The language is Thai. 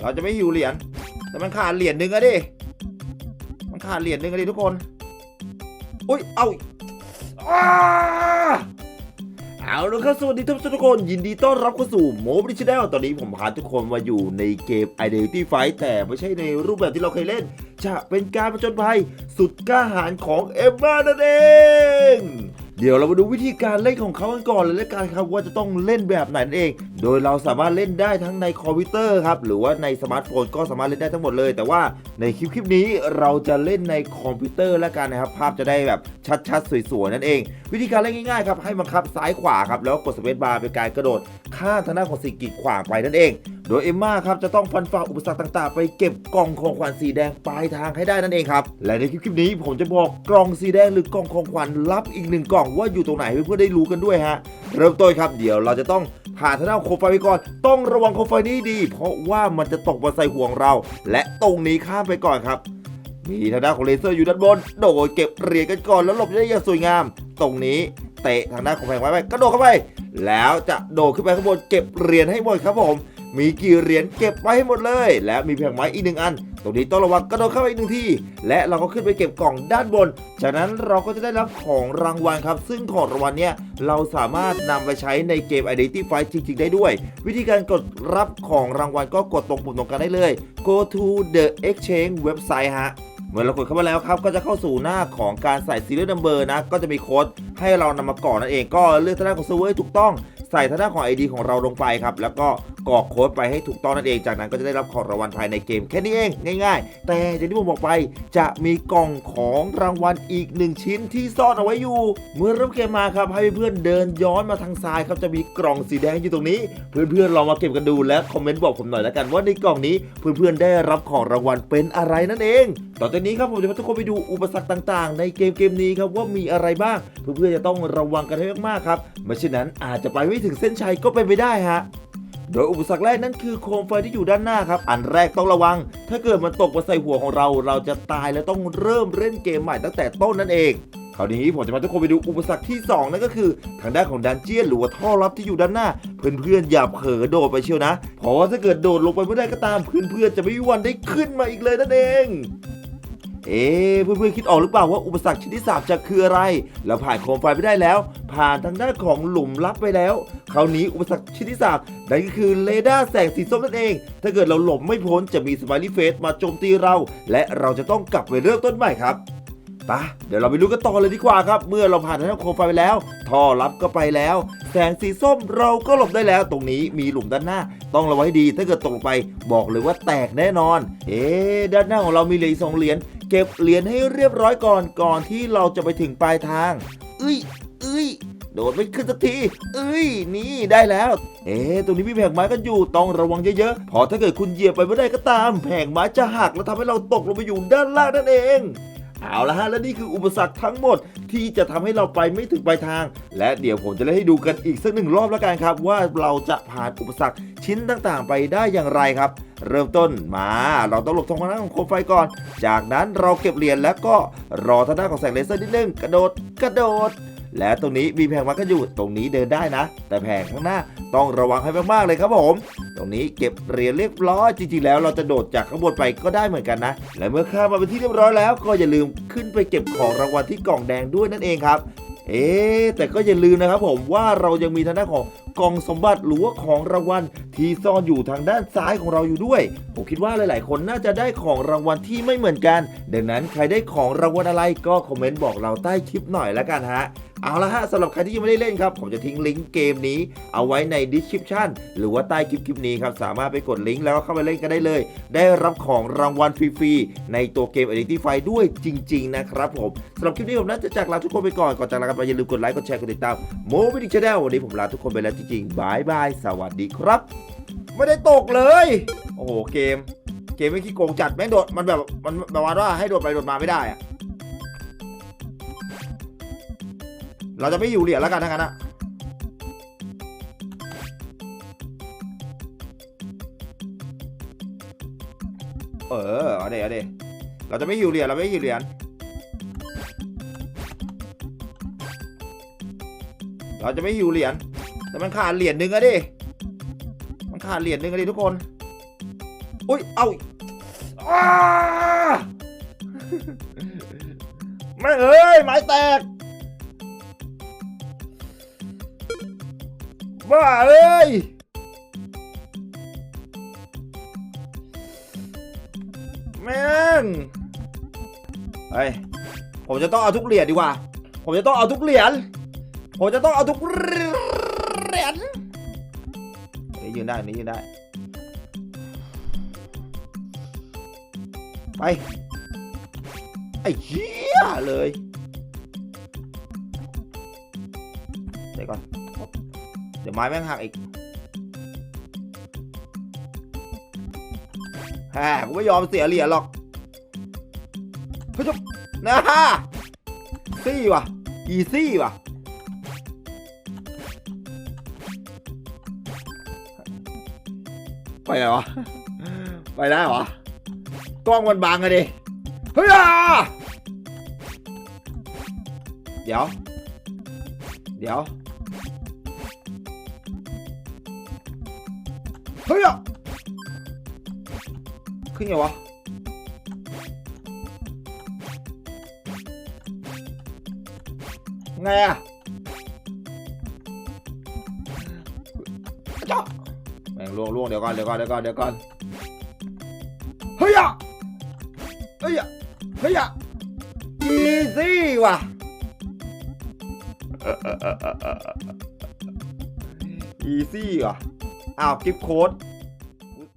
เราจะไม่หิวเหรียญแต่มันขาดเหรียญหนึ่งอะดิมันขาดเหรียญหนึ่งอะดิทุกคนอุ้ยเอาเอาละครับสวัสดีทุกทุกคนยินดีต้อนรับเข้าสู่โมบิชแนลตอนนี้ผมพาทุกคนมาอยู่ในเกม Identity Fight แต่ไม่ใช่ในรูปแบบที่เราเคยเล่น จะเป็นการผจญภัยสุดกล้าหาญของเอมมานั่นเอง เดี๋ยวเรามาดูวิธีการเล่นของเขากันก่อนเลยละกันครับว่าจะต้องเล่นแบบไหนนั่นเอง โดยเราสามารถเล่นได้ทั้งในคอมพิวเตอร์ครับหรือว่าในสมาร์ทโฟนก็สามารถเล่นได้ทั้งหมดเลย แต่ว่าในคลิปคลิปนี้เราจะเล่นในคอมพิวเตอร์และกันนะครับภาพจะได้แบบชัดๆสวยๆนั่นเอง วิธีการเล่นง่ายๆครับให้บังคับซ้ายขวาครับแล้วกดสเปซบาร์เป็นการกระโดดข้ามทางด้านของสิ่งกีดขวางไปนั่นเอง โดยเอมมาครับจะต้องฟันฝ่าอุปสรรคต่างๆ ไปเก็บกล่องของขวัญสีแดงปลายทางให้ได้นั่นเองครับ และในคลิปนี้ผมจะบอกกล่องสีแดงหรือกล่องของขวัญลับอีกหนึ่งกล่องว่าอยู่ตรงไหนเพื่อนได้รู้กันด้วยฮะ เริ่มต้นครับเดี๋ยวเราจะต้องผ่านทางด้านโคมไฟไปก่อน ต้องระวังโคมไฟนี้ดี เพราะว่ามันจะตกมาใส่ห่วงเรา และตรงนี้ข้ามไปก่อนครับ มีทางด้านของเลเซอร์อยู่ด้านบน โดดเก็บเหรียญกันก่อนแล้วหลบได้อย่างสวยงาม ตรงนี้เตะทางด้านของแผงไม้ไปกระโดดเข้าไป แล้วจะโดดขึ้นไปข้างบนเก็บเหรียญให้หมดครับผม มีกี่เหรียญเก็บไว้ให้หมดเลย และมีแผงไม้อีกหนึ่งอัน ตรงนี้ต้องระวังกระโดดเข้าไปอีกหนึ่งที่และเราก็ขึ้นไปเก็บกล่องด้านบน จากนั้นเราก็จะได้รับของรางวัลครับ ซึ่งของรางวัลเนี่ยเราสามารถนำไปใช้ในเกม Identity Fight จริง ๆ ได้ด้วย วิธีการกดรับของรางวัลก็กดตรงปุ่มตรงกลางได้เลย go to the exchange website ฮะเมื่อเรากดเข้ามาแล้วครับก็จะเข้าสู่หน้าของการใส่ serial number นะ ก็จะมีโค้ดให้เรานำมากรอกนั่นเองก็เลือกทางด้านของ server ให้ถูกต้องใส่ทางด้านของ ID ของเราลงไปครับ แล้วก็ กรอกโค้ดไปให้ถูกต้องนั่นเองจากนั้นก็จะได้รับของรางวัลภายในเกมแค่นี้เองง่าย ๆ แต่อย่างที่ผมบอกไปจะมีกล่องของรางวัลอีกหนึ่งชิ้นที่ซ่อนเอาไว้อยู่ เมื่อเริ่มเกมมาครับให้เพื่อนเดินย้อนมาทางซ้ายครับจะมีกล่องสีแดงอยู่ตรงนี้ เพื่อนๆลองมาเก็บกันดูและคอมเมนต์บอกผมหน่อยแล้วกันว่าในกล่องนี้เพื่อนๆได้รับของรางวัลเป็นอะไรนั่นเอง ต่อจากนี้ครับผมจะพาทุกคนไปดูอุปสรรคต่างๆ ในเกมเกมนี้ครับว่ามีอะไรบ้าง เพื่อนๆจะต้องระวังกันให้มากๆครับไม่เช่นนั้นอาจจะไปไม่ถึงเส้นชัยก็เป็นไปได้ฮะ โดยอุปสรรคแรกนั่นคือโคมไฟที่อยู่ด้านหน้าครับ อันแรกต้องระวัง ถ้าเกิดมันตกมาใส่หัวของเรา เราจะตายและต้องเริ่มเล่นเกมใหม่ตั้งแต่ต้นนั่นเองคราวนี้ผมจะพาทุกคนไปดูอุปสรรคที่ 2 นั่นก็คือ ทางด้านของดันเจียนหรือว่าท่อลับที่อยู่ด้านหน้า เพื่อนๆอย่าเผลอโดดไปเชียวนะ เพราะว่าถ้าเกิดโดดลงไปเมื่อใดก็ตามเพื่อนๆจะไม่มีวันได้ขึ้นมาอีกเลยนั่นเอง เอ๊เพื่อนๆคิดออกหรือเปล่าว่าอุปสรรคชิ้นที่สามจะคืออะไรแล้วผ่านโคมไฟไปได้แล้ว ผ่านทางด้านของหลุมลับไปแล้ว คราวนี้อุปสรรคชิ้นที่สามนั่นก็คือเรดาร์แสงสีส้มนั่นเอง ถ้าเกิดเราหลบไม่พ้นจะมีส i l ลี่เฟสมาโจมตีเรา และเราจะต้องกลับไปเริ่มต้นใหม่ครับปะเดี๋ยวเราไปรู้กันต่อเลยดีกว่าครับ เมื่อเราผ่านทางด้าโคมไฟไปแล้ว ท่อลับก็ไปแล้ว แสงสีส้มเราก็หลบได้แล้ว ตรงนี้มีหลุมด้านหน้า ต้องระวังให้ดี ถ้าเกิดตกลงไป บอกเลยว่าแตกแน่นอน เอ๊ด้านหน้าของเรามีเหรียญสองเหรียญ เก็บเหรียญให้เรียบร้อยก่อนก่อนที่เราจะไปถึงปลายทาง เอ้ยเอ้ยโดดไม่ขึ้นสักที เอ้ย นี่ได้แล้ว เอ๊ตรงนี้มีแผงไม้กันอยู่ ต้องระวังเยอะๆ พอถ้าเกิดคุณเหยียบไปไม่ได้ก็ตาม แผงไม้จะหักแล้วทำให้เราตกลงไปอยู่ด้านล่างนั่นเอง เอาละฮะ และนี่คืออุปสรรคทั้งหมดที่จะทำให้เราไปไม่ถึงปลายทาง และเดี๋ยวผมจะเล่นให้ดูกันอีกสักหนึ่งรอบแล้วกันครับ ว่าเราจะผ่านอุปสรรคชิ้นต่างๆ ไปได้อย่างไรครับ เริ่มต้นมา เราต้องหลบทางด้านของโคมไฟก่อน จากนั้นเราเก็บเหรียญแล้วก็รอทางด้านของแสงเลเซอร์นิดนึงกระโดดกระโดด และตรงนี้มีแผงมาก็อยู่ตรงนี้เดินได้นะ แต่แผงข้างหน้าต้องระวังให้มากๆเลยครับผมตรงนี้เก็บเหรียญเรียบร้อยจริงๆแล้วเราจะโดดจากข้างบนไปก็ได้เหมือนกันนะ และเมื่อข้ามมาเป็นที่เรียบร้อยแล้ว ก็อย่าลืมขึ้นไปเก็บของรางวัลที่กล่องแดงด้วยนั่นเองครับ เอ๊แต่ก็อย่าลืมนะครับผมว่าเรายังมีทางด้านของ กล่องสมบัติหรือว่าของรางวัลที่ซ่อนอยู่ทางด้านซ้ายของเราอยู่ด้วย ผมคิดว่าหลาย ๆ คนน่าจะได้ของรางวัลที่ไม่เหมือนกัน ดังนั้นใครได้ของรางวัลอะไรก็คอมเมนต์บอกเราใต้คลิปหน่อยละกันฮะ เอาละฮะสำหรับใครที่ยังไม่ได้เล่นครับ ผมจะทิ้งลิงก์เกมนี้เอาไว้ใน description หรือว่าใต้คลิปคลิปนี้ครับ สามารถไปกดลิงก์แล้วก็เข้าไปเล่นกันได้เลย ได้รับของรางวัลฟรีๆ ในตัวเกม Identity ด้วยจริง ๆ นะครับผมสำหรับคลิปนี้ผมน่าจะจากลาทุกคนไปก่อน ก่อนจากลากันไปอย่าลืมกดไลค์ กดแชร์ กดติดตามโมบิดิชแนลวันนี้ผมลาทุกคนไปแล้วจริงๆบายบายสวัสดีครับ ไม่ได้ตกเลย โอ้โหเกม เกมไม่ขี้โกงจัดแม่งโดดมันแบบมันประมาณว่าให้โดดไปโดดมาไม่ได้อะ เราจะไม่อยู่เหรียญแล้วกันทั้งนั้นอะเออเอาเดี๋ยวเดี๋ยวเราจะไม่อยู่เหรียญเราไม่อยู่เหรียญเราจะไม่อยู่เหรียญแต่มันขาดเหรียญหนึ่งอะดิมันขาดเหรียญหนึ่งอะดิทุกคนอุ้ยเอา้าแม่เอ้ยไม้แตก บ้าเอ้ยแม่งเฮ้ยผมจะต้องเอาทุกเหรียญดีกว่า ผมจะต้องเอาทุกเหรียญ ผมจะต้องเอาทุกเหรียญนี่ยืนได้นี่ยืนได้ ไป ไอ้เหี้ยเลย เดี๋ยวก่อน ดี๋ยวไม้แม่งหักอีกแฮกูไม่ยอมเสียเหรียญหรอกเฮ้ยจบนะฮะซี่ว่ะ อีซี่ว่ะ ไปไหนวะ ไปได้เหรอกล้องมันบังอะดิ เฮ้ยอะเดี๋ยว เดี๋ยว เฮ้ยอะขึ้นไงวะไงอะจ๊ะแม่งล่วงล่วงเดี๋ยวก่อนเดี๋ยวก่อนเดี๋ยวก่อนเดี๋ยวก่อนเฮ้ยอะเฮ้ยอะเฮ้ยอะอีซี่ว่ะอีซี่ว่ะ อ้าวกิฟต์โค้ด